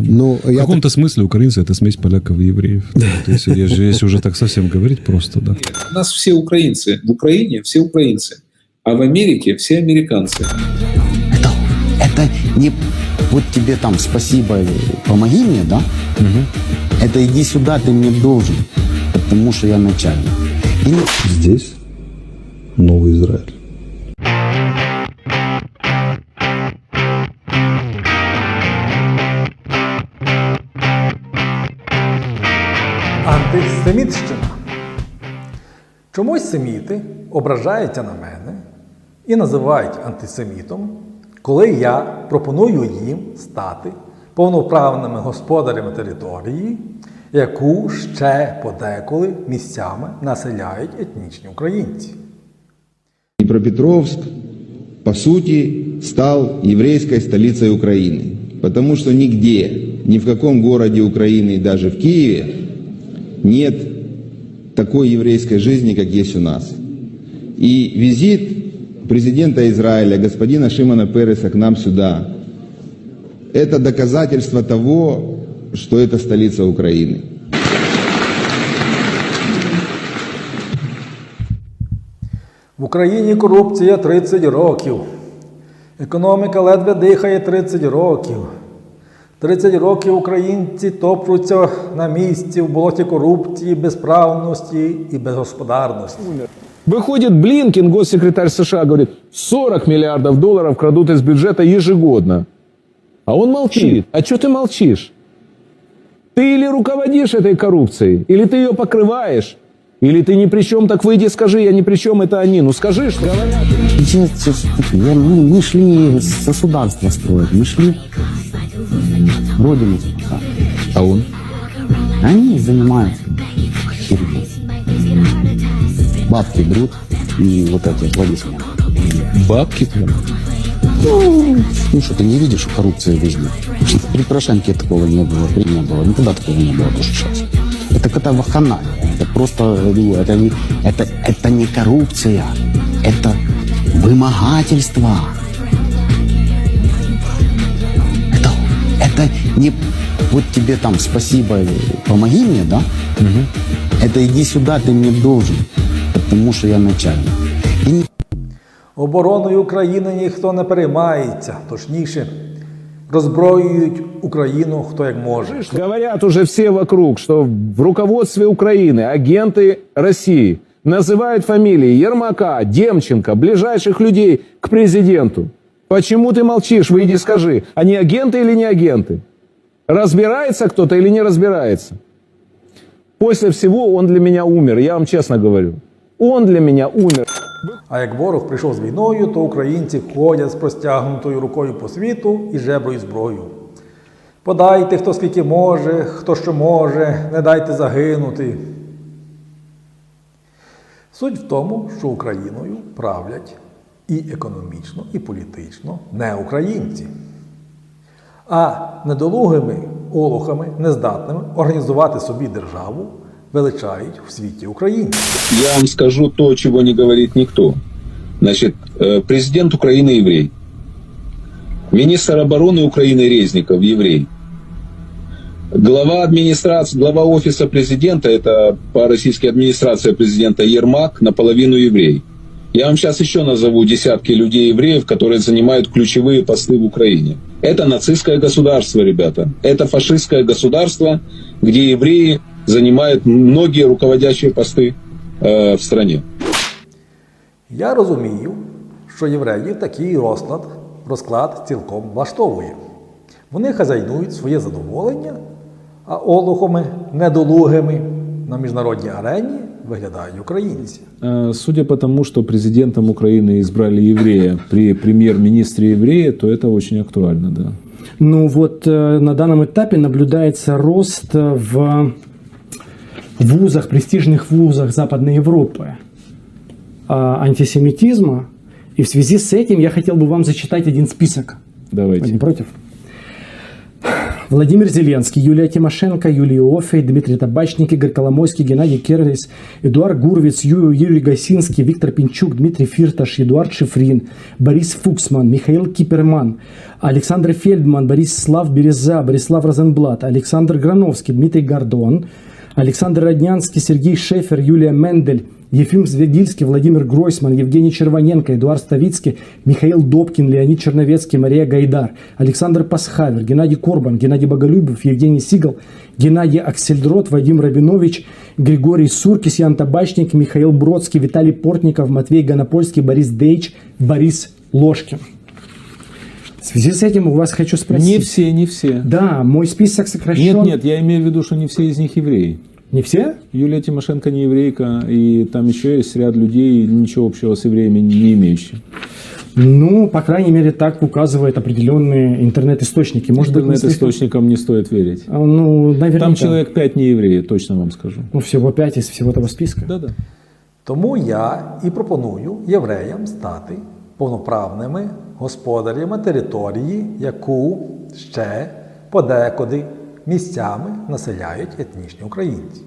Ну, в я каком-то смысле украинцы это смесь поляков и евреев. Да, То есть, если уже так совсем говорить просто, да. У нас все украинцы. В Украине все украинцы. А в Америке все американцы. Это, это не вот тебе там спасибо, помоги мне, да? Это иди сюда, ты мне должен, потому что я начальник. И Здесь новый Израиль. Антисемітщина. Чомусь семіти ображаються на мене і називають антисемітом, коли я пропоную їм стати повноправними господарями території, яку ще подеколи місцями населяють етнічні українці. Днепропетровск, по сути, стал еврейской столицей Украины. Потому что нигде, ни в каком городе Украины, даже в Киеве, нет такой еврейской жизни, как есть у нас. И визит президента Израиля, господина Шимона Переса к нам сюда, это доказательство того, что это столица Украины. В Україні корупція 30 років. Економіка ледве дихає 30 років. 30 років українці топчуться на місці в болоті корупції, безправності і безгосподарності. Выходит Блинкин, госсекретарь США, говорит, 40 миллиардов долларов крадут из бюджета ежегодно. А он молчит. А что ты молчишь? Ты или руководишь этой коррупцией, или ты ее покрываешь, или ты ни при чем, так выйди и скажи, я ни при чем, это они. Ну скажи, что говорят. Я- я- мы, мы шли государство строить, мы шли родину спасать. А он? Они занимаются. Бабки берут и вот эти аплодисменты. Бабки прям. Ну что, ты не видишь, что коррупция везде? При Порошенке такого не было, при не было, никогда такого не было, то, что сейчас. Это какая-то вакханалия. Это просто, ну, это, не- это, это не коррупция, это вымогательство. не вот тебе там спасибо, помоги мне, да? Это иди сюда, ты мне должен, потому что я начальник. И не Обороною України ніхто не переймається, точніше, роззброюють Україну хто як може. Говорят уже все вокруг, что в руководстве Украины агенты России называют фамилии Ермака, Демченко, ближайших людей к президенту. Почему ты молчишь? Выйди и скажи, они агенты или не агенты? Разбирается кто-то или не разбирается? После всего он для меня умер, я вам честно говорю. Он для меня умер. А як ворог прийшов з війною, то українці ходять з простягнутою рукою по світу і жеброю зброю. Подайте, хто скільки може, хто що може, не дайте загинути. Суть в тому, що Україною правлять і економічно, і політично не українці, а недолугими олухами, нездатними організувати собі державу величають в світі українців. Я вам скажу то, чего не говорит никто. Значит, э, президент Украины еврей. Министр обороны Украины Резников еврей. Глава администрации, глава офиса президента, это по российской администрации президента Ермак, наполовину еврей. Я вам сейчас еще назову десятки людей-евреев, которые занимают ключевые посты в Украине. Это нацистское государство, ребята. Это фашистское государство, где евреи занимают многие руководящие посты э, в стране. Я розумію, що євреїв такий розклад, розклад цілком влаштовує. Вони хазяйнують своє задоволення, а олухами, недолугими на міжнародній арені виглядають українці. Э, Судя по тому, что президентом Украины избрали еврея при премьер-министре еврея, то это очень актуально, да. Ну вот э, на данном этапе наблюдается рост э, в вузах, престижных вузах Западной Европы а, антисемитизма. И в связи с этим я хотел бы вам зачитать один список. Вы Давайте. не против? Владимир Зеленский, Юлия Тимошенко, Юлия Офей, Дмитрий Табачник, Игорь Коломойский, Геннадий Керлис, Эдуард Гурвиц, Юрий Гасинский, Виктор Пинчук, Дмитрий Фирташ, Эдуард Шифрин, Борис Фуксман, Михаил Киперман, Александр Фельдман, Борис Слав Береза, Борислав Розенблат, Александр Грановский, Дмитрий Гордон, Александр Роднянский, Сергей Шефер, Юлия Мендель, Ефим Звегильский, Владимир Гройсман, Евгений Червоненко, Эдуард Ставицкий, Михаил Добкин, Леонид Черновецкий, Мария Гайдар, Александр Пасхавер, Геннадий Корбан, Геннадий Боголюбов, Евгений Сигал, Геннадий Аксельдрот, Вадим Рабинович, Григорий Суркис, Ян Табачник, Михаил Бродский, Виталий Портников, Матвей Гонопольский, Борис Дейч, Борис Ложкин. В связи с этим у вас хочу спросить. Не все, не все. Да, мой список сокращен. Нет, нет, я имею в виду, что не все из них евреи. Не все? Юлия Тимошенко не еврейка, и там еще есть ряд людей, ничего общего с евреями не имеющих. Ну, по крайней мере, так указывают определенные интернет-источники. Может быть, не слишком- Интернет-источникам не стоит верить. А, Ну, наверняка. Там человек пять не евреи, точно вам скажу. Ну, всего пять из всего этого списка. Да-да. Тому я і пропоную євреям стати повноправними господарями території, яку ще подекуди місцями населяють етнічні українці.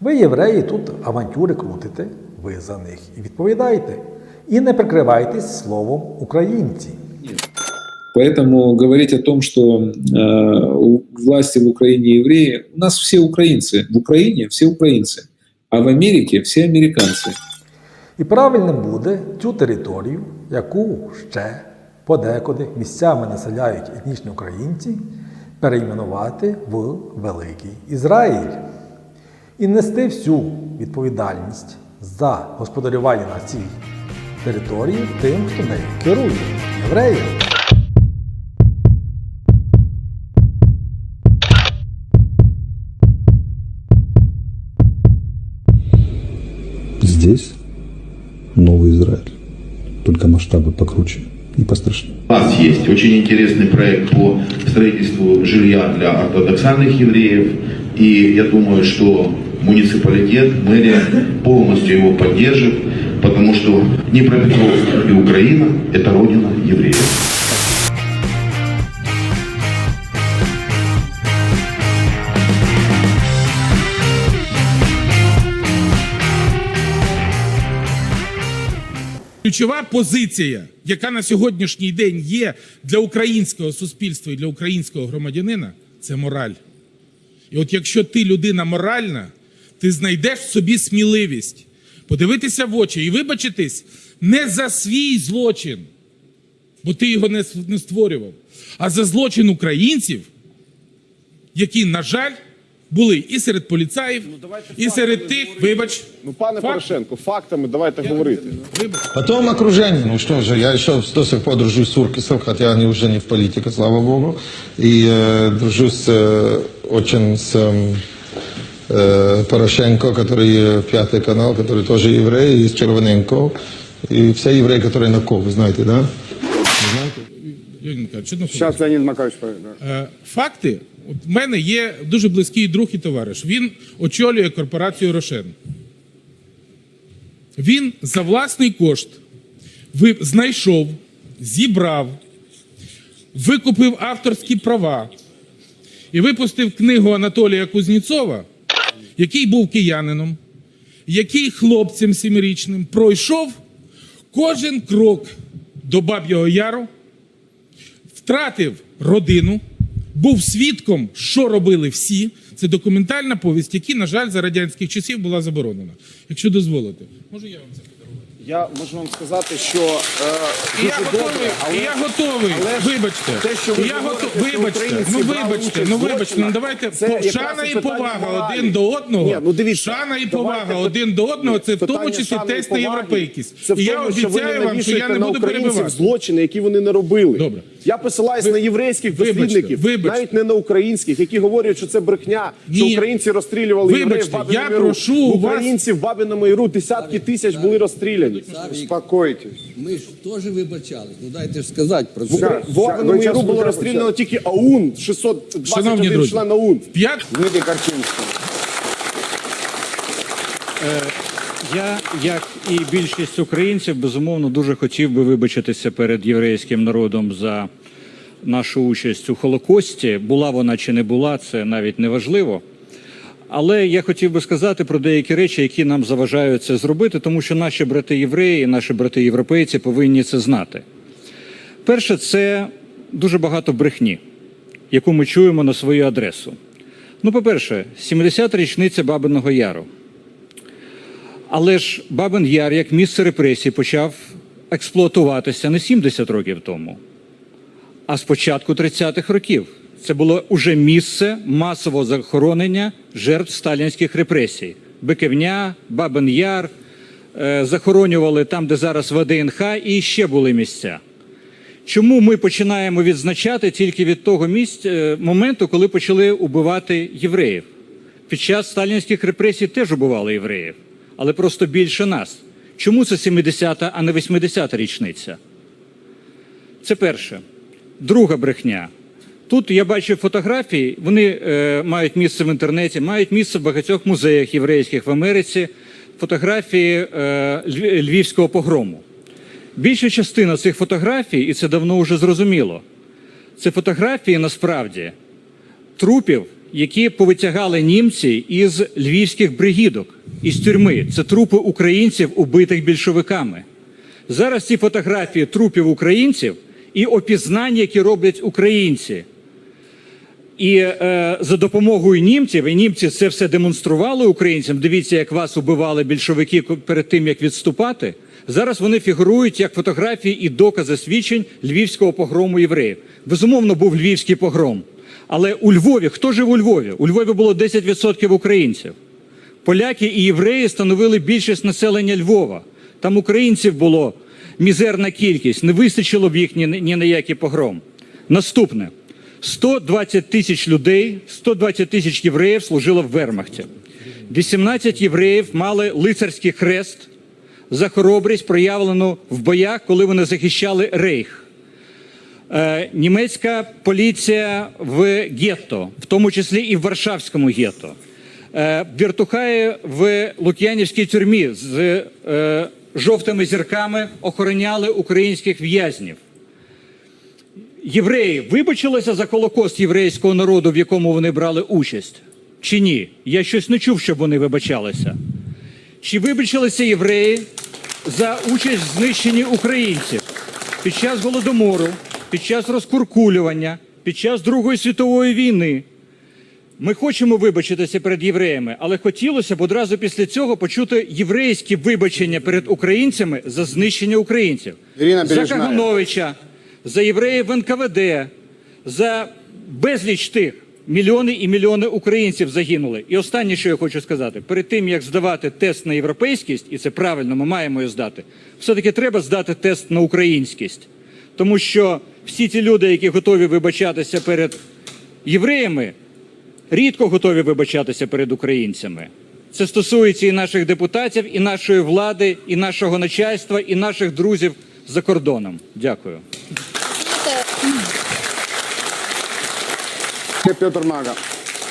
Ви, євреї, тут авантюри крутите, ви за них і відповідаєте. І не прикривайтесь словом українці. Поэтому говорить о том, что э, у власти в Украине евреи, у нас все украинцы. В Украине все украинцы, а в Америке все американцы. І правильним буде цю територію, яку ще подекуди місцями населяють етнічні українці, перейменувати в Великий Ізраїль і нести всю відповідальність за господарювання на цій території тим, хто нею керує євреям. Здесь новый Израиль. Только масштабы покруче и пострашнее. У нас есть очень интересный проект по строительству жилья для ортодоксальных евреев. И я думаю, что муниципалитет, мэрия полностью его поддержит, потому что Днепропетровск и Украина – это родина евреев. Ключова позиція, яка на сьогоднішній день є для українського суспільства і для українського громадянина, це мораль. І от якщо ти людина моральна, ти знайдеш в собі сміливість подивитися в очі і вибачитись не за свій злочин, бо ти його не створював, а за злочин українців, які, на жаль, були і серед поліцаїв, і серед тих, вибач, Ну, пане Факт. Порошенко, фактами давайте говорити. вибач. Потом окружение. Ну что же, я еще до сих пор дружу с Суркисом, хотя они уже не в политике, слава богу. И э, дружу с, э, очень с эм, э, Порошенко, который э, пятый канал, который тоже еврей, и с Червоненко. И все евреи, которые на ко, вы знаете, да? Леонід Миколаївич, одну хвилинку. Зараз Леонід Макарович. Е, Факти. От в мене є дуже близький друг і товариш. Він очолює корпорацію Рошен. Він за власний кошт знайшов, зібрав, викупив авторські права і випустив книгу Анатолія Кузнєцова, який був киянином, який хлопцем сімирічним пройшов кожен крок до Баб'ього Яру втратив родину, був свідком, що робили всі. Це документальна повість, яка, на жаль, за радянських часів була заборонена. Якщо дозволите, можу я вам це? Я можу вам сказати, що е, я дуже готовий, добре, але я готовий. але вибачте, те, що ви я говорите, готовий. що Вибачте, ну вибачте, ну вибачте. Ну давайте це шана і повага моралі. один до одного. Ні, ну дивіться, шана і повага пи- один до одного. Це в тому числі тест на європейкість. Це в І я тому, що обіцяю вам, що я не буду українців перебивати. злочини, які вони не робили. Добре. Я посилаюсь Ви- на єврейських дослідників, вибачте. навіть не на українських, які говорять, що це брехня, що Ні. українці розстрілювали євреїв в Вибачте, Бабиному я Яру. прошу у вас- в Бабиному Яру десятки тисяч були розстріляні. Успокойтесь. Ми ж теж вибачались. Ну дайте ж сказати про В, це. В Бабиному Яру було розстріляно тільки АУН, 621 Шановні друзі, член АУН. п'ят Дмитрий Карчинський. Я, як і більшість українців, безумовно, дуже хотів би вибачитися перед єврейським народом за нашу участь у Холокості. Була вона чи не була, це навіть не важливо. Але я хотів би сказати про деякі речі, які нам заважають це зробити, тому що наші брати євреї, наші брати європейці повинні це знати. Перше, це дуже багато брехні, яку ми чуємо на свою адресу. Ну, по-перше, 70 річниця Бабиного Яру. Але ж Бабин Яр як місце репресій почав експлуатуватися не 70 років тому, а з початку 30-х років. Це було уже місце масового захоронення жертв сталінських репресій. Биківня, Бабин Яр, е, захоронювали там, де зараз ВДНХ, і ще були місця. Чому ми починаємо відзначати тільки від того місць, е, моменту, коли почали убивати євреїв? Під час сталінських репресій теж убивали євреїв, але просто більше нас. Чому це 70-та, а не 80-та річниця? Це перше. Друга брехня. Тут я бачу фотографії, вони е, мають місце в інтернеті, мають місце в багатьох музеях єврейських в Америці. Фотографії е, львівського погрому. Більша частина цих фотографій, і це давно вже зрозуміло, це фотографії насправді трупів, які повитягали німці із львівських бригідок, із тюрми. Це трупи українців, убитих більшовиками. Зараз ці фотографії трупів українців і опізнання, які роблять українці. І е, за допомогою німців, і німці це все демонстрували українцям. Дивіться, як вас убивали більшовики перед тим, як відступати. Зараз вони фігурують як фотографії і докази свідчень львівського погрому євреїв. Безумовно, був львівський погром. Але у Львові, хто жив у Львові? У Львові було 10% українців. Поляки і євреї становили більшість населення Львова. Там українців було мізерна кількість, не вистачило б їх ні, ні на який погром. Наступне: 120 тисяч людей, 120 тисяч євреїв служило в Вермахті. 18 євреїв мали лицарський хрест за хоробрість, проявлену в боях, коли вони захищали рейх. Е, німецька поліція в гетто, в тому числі і в Варшавському гетто. Е, Віртухаї в Лук'янівській тюрмі з е, жовтими зірками охороняли українських в'язнів. Євреї вибачилися за Холокост єврейського народу, в якому вони брали участь? Чи ні? Я щось не чув, щоб вони вибачалися. Чи вибачилися євреї за участь в знищенні українців під час голодомору, під час розкуркулювання, під час Другої світової війни? Ми хочемо вибачитися перед євреями, але хотілося б одразу після цього почути єврейські вибачення перед українцями за знищення українців. Ірина за Кагановича, за євреїв в НКВД, за безліч тих. Мільйони і мільйони українців загинули. І останнє, що я хочу сказати, перед тим як здавати тест на європейськість, і це правильно, ми маємо його здати, все-таки треба здати тест на українськість. Тому що всі ті люди, які готові вибачатися перед євреями, рідко готові вибачатися перед українцями. Це стосується і наших депутатів, і нашої влади, і нашого начальства, і наших друзів за кордоном. Дякую. Петр Мага.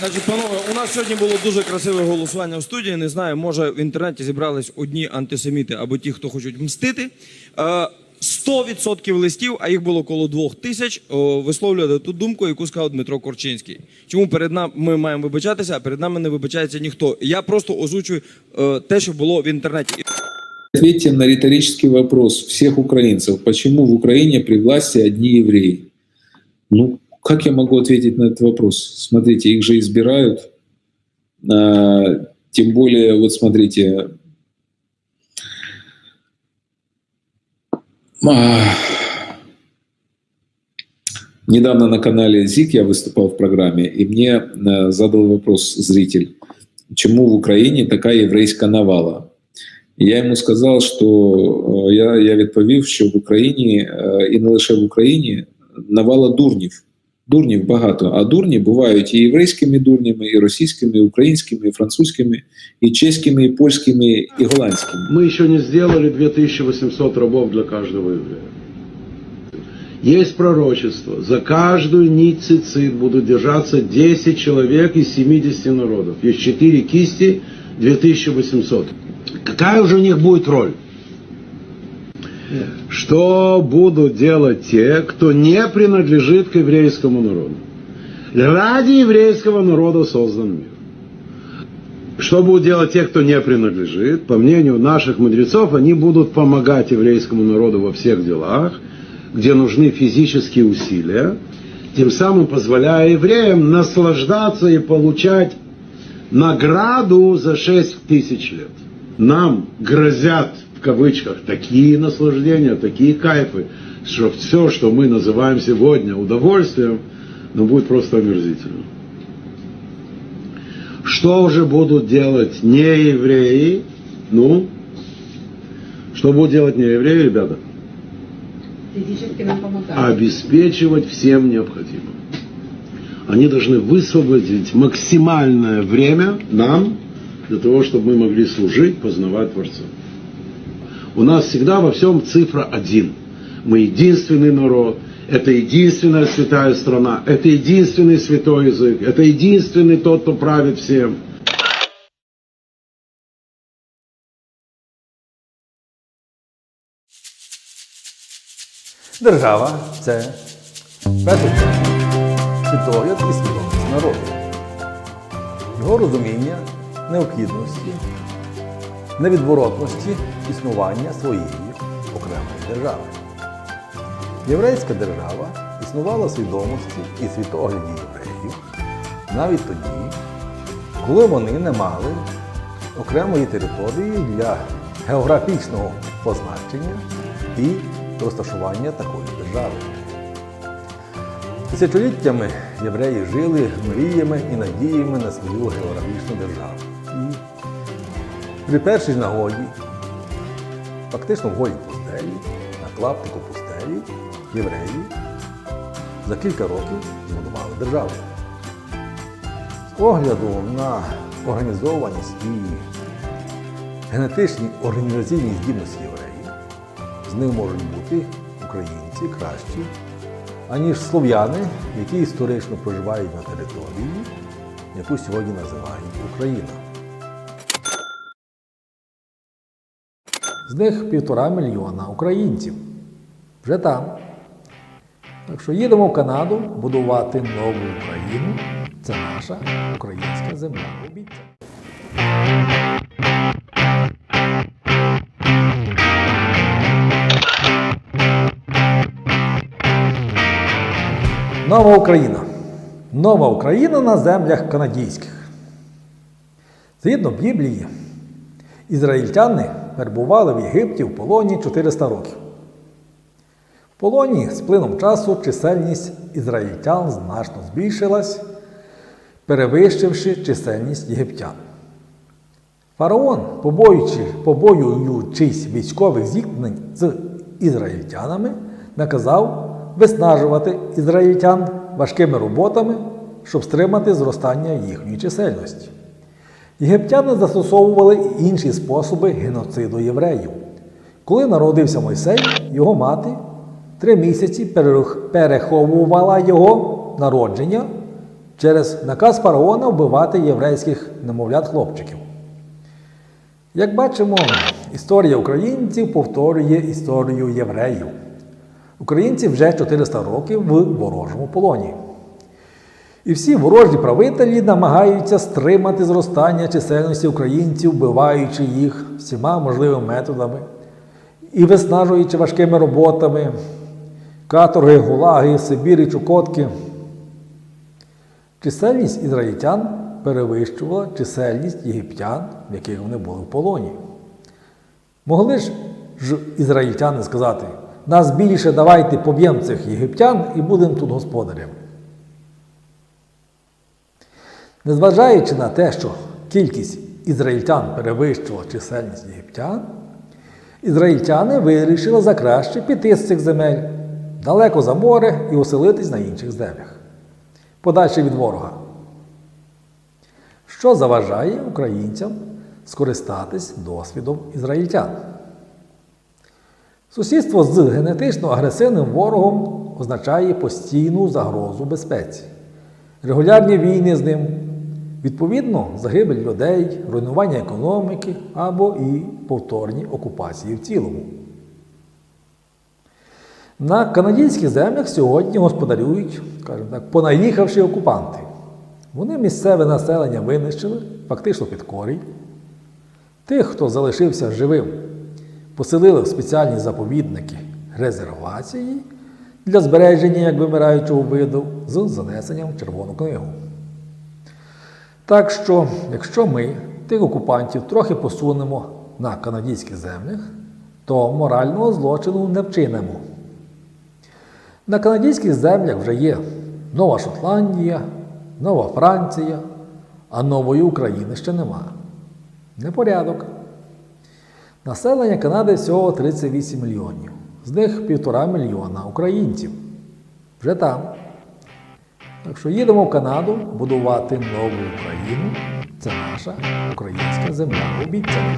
Значить, панове, у нас сьогодні було дуже красиве голосування в студії. Не знаю, може в інтернеті зібрались одні антисеміти або ті, хто хочуть мстити. Е, 100% листів, а їх було коло двох тисяч, о, висловлювали ту думку, яку сказав Дмитро Корчинський. Чому перед нами ми маємо вибачатися, а перед нами не вибачається ніхто. Я просто озвучую е, те, що було в інтернеті. Ответьте на риторический вопрос всех украинцев. Почему в Украине при власти одни евреи? Ну, как я могу ответить на этот вопрос? Смотрите, их же избирают. А, тем более, вот смотрите, а, недавно на канале ЗИК я выступал в программе, и мне э, задал вопрос зритель, чему в Украине такая еврейская навала? Я йому сказав, що е, я, я відповів, що в Україні е, і не лише в Україні навала дурнів. Дурнів багато. А дурні бувають і єврейськими дурнями, і російськими, і українськими, і французькими, і чеськими, і польськими, і голландськими. Мы еще не сделали 2800 рабов для каждого еврея. Есть пророчество. За каждую нить цицит будут держаться 10 человек из 70 народов. Есть 4 кисти, 2800. Какая уже у них будет роль? Что будут делать те, кто не принадлежит к еврейскому народу? Ради еврейского народа создан мир. Что будут делать те, кто не принадлежит? По мнению наших мудрецов, они будут помогать еврейскому народу во всех делах, где нужны физические усилия, тем самым позволяя евреям наслаждаться и получать награду за 6 тысяч лет. Нам грозят, в кавычках, такие наслаждения, такие кайфы, что все, что мы называем сегодня удовольствием, ну, будет просто омерзительно. Что уже будут делать не евреи? Ну, что будут делать не евреи, ребята? Обеспечивать всем необходимым. Они должны высвободить максимальное время нам для того, чтобы мы могли служить, познавать Творца. У нас всегда во всем цифра один. Мы единственный народ, это единственная святая страна, это единственный святой язык, это единственный тот, кто правит всем. Держава це в першу чергу світогляд і свідомість народу. Його розуміння необхідності, невідворотності існування своєї окремої держави. Єврейська держава існувала в свідомості і світогляді євреїв навіть тоді, коли вони не мали окремої території для географічного позначення і розташування такої держави. Тисячоліттями євреї жили мріями і надіями на свою географічну державу. При першій нагоді, фактично в голій пустелі, на клаптику пустелі, євреї за кілька років збудували державу. З огляду на організованість і генетичні організаційні здібності євреїв, з ним можуть бути українці кращі, аніж слов'яни, які історично проживають на території, яку сьогодні називають Україна. З них півтора мільйона українців. Вже там. Так що їдемо в Канаду будувати нову Україну. Це наша українська земля. Обіцяна. Нова Україна. Нова Україна на землях канадійських. Згідно Біблії, ізраїльтяни перебували в Єгипті в полоні 400 років. В полоні з плином часу чисельність ізраїльтян значно збільшилась, перевищивши чисельність єгиптян. Фараон, побоюючи, побоюючись військових зіткнень з ізраїльтянами, наказав виснажувати ізраїльтян важкими роботами, щоб стримати зростання їхньої чисельності. Єгиптяни застосовували інші способи геноциду євреїв. Коли народився Мойсей, його мати три місяці переховувала його народження через наказ фараона вбивати єврейських немовлят хлопчиків. Як бачимо, історія українців повторює історію євреїв. Українці вже 400 років в ворожому полоні. І всі ворожі правителі намагаються стримати зростання чисельності українців, вбиваючи їх всіма можливими методами і виснажуючи важкими роботами, каторги, гулаги, Сибір і Чукотки. Чисельність ізраїльтян перевищувала чисельність єгиптян, в яких вони були в полоні. Могли ж ізраїльтяни сказати, нас більше давайте поб'ємо цих єгиптян і будемо тут господарями. Незважаючи на те, що кількість ізраїльтян перевищувала чисельність єгиптян, ізраїльтяни вирішили за краще піти з цих земель далеко за море і оселитись на інших землях, подальше від ворога. Що заважає українцям скористатись досвідом ізраїльтян? Сусідство з генетично агресивним ворогом означає постійну загрозу безпеці, регулярні війни з ним, відповідно, загибель людей, руйнування економіки або і повторні окупації в цілому. На канадських землях сьогодні господарюють, скажімо так, понаїхавші окупанти. Вони місцеве населення винищили, фактично під корінь. Тих, хто залишився живим, поселили в спеціальні заповідники резервації для збереження як вимираючого виду з занесенням в Червону книгу. Так що, якщо ми тих окупантів трохи посунемо на канадських землях, то морального злочину не вчинимо. На канадських землях вже є Нова Шотландія, Нова Франція, а нової України ще нема. Непорядок. Населення Канади всього 38 мільйонів. З них півтора мільйона українців. Вже там. Так що їдемо в Канаду будувати нову Україну. Це наша українська земля обіцяна.